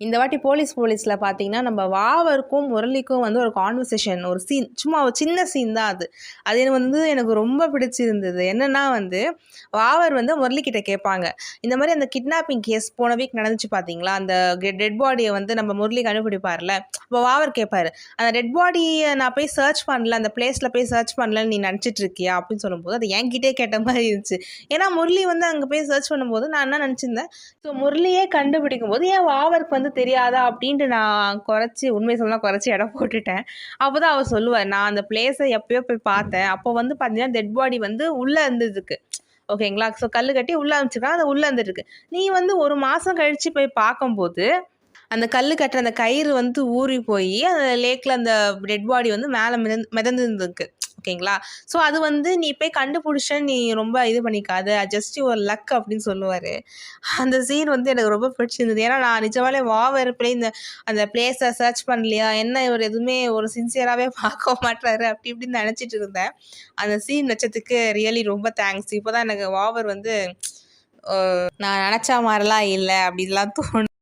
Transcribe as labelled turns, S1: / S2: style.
S1: இந்த வாட்டி போலீஸ் போலீஸில் பார்த்தீங்கன்னா நம்ம வாவருக்கும் முரளிக்கும் வந்து ஒரு கான்வர்சேஷன் ஒரு சீன் சும்மா ஒரு சின்ன சீன் தான் அது. அது எனக்கு வந்து எனக்கு ரொம்ப பிடிச்சிருந்தது. என்னென்னா வந்து வாவர் வந்து முரளிக்கிட்ட கேட்பாங்க. இந்த மாதிரி அந்த கிட்னாப்பிங் கேஸ் போன வீக் நடந்துச்சு பார்த்தீங்களா அந்த டெட் பாடியை வந்து நம்ம முரளி கண்டுபிடிப்பார்ல. அப்போ வாவர் கேட்பாரு அந்த டெட் பாடியை நான் போய் சர்ச் பண்ணல அந்த பிளேஸில் போய் சர்ச் பண்ணலன்னு நீ நினச்சிட்டு இருக்கியா? அப்படின்னு சொல்லும்போது அது என்கிட்டே கேட்ட மாதிரி இருந்துச்சு. ஏன்னா முரளி வந்து அங்கே போய் சர்ச் பண்ணும்போது நான் என்ன நினச்சிருந்தேன்? ஸோ முரளியே கண்டுபிடிக்கும் போது ஏன் வாவருக்கு வந்து தெரியாதா அப்படின்ட்டு நான் குறைச்சி உண்மை சொல்லலாம் குறைச்சி இடம் போட்டுட்டேன். அப்போ தான் அவர் சொல்லுவார் நான் அந்த பிளேஸை எப்பயோ போய் பார்த்தேன். அப்போ வந்து பார்த்தீங்கன்னா டெட் பாடி வந்து உள்ளே இருந்ததுக்கு. ஓகேங்களா ஸோ கல் கட்டி உள்ளே அமைச்சிருக்காங்க அது உள்ளே இருந்துருக்கு. நீ வந்து ஒரு மாதம் கழித்து போய் பார்க்கும்போது அந்த கல் கட்டுற அந்த கயிறு வந்து ஊறி போய் அந்த லேக்கில் அந்த டெட் பாடி வந்து மேலே மிதந்து மிதந்துருக்கு ஓகேங்களா? ஸோ அது வந்து நீ போய் கண்டுபிடிச்ச நீ ரொம்ப இது பண்ணிக்காத. ஜஸ்ட் ஒரு லக் அப்படின்னு சொல்லுவார். அந்த சீன் வந்து எனக்கு ரொம்ப பிடிச்சிருந்தது. ஏன்னா நான் நிஜமாலே வாவர் பிளே இந்த அந்த பிளேஸை சர்ச் பண்ணலையா? என்ன இவர் எதுவுமே ஒரு சின்சியராகவே பார்க்க மாட்டாரு. அப்படி இப்படின்னு நினச்சிட்டு இருந்தேன். அந்த சீன் வச்சதுக்கு ரியலி ரொம்ப தேங்க்ஸ் இப்போ தான் எனக்கு வாவர் வந்து நான் நினச்சா மாதிரிலாம் இல்லை. அப்படிலாம் தோணுது.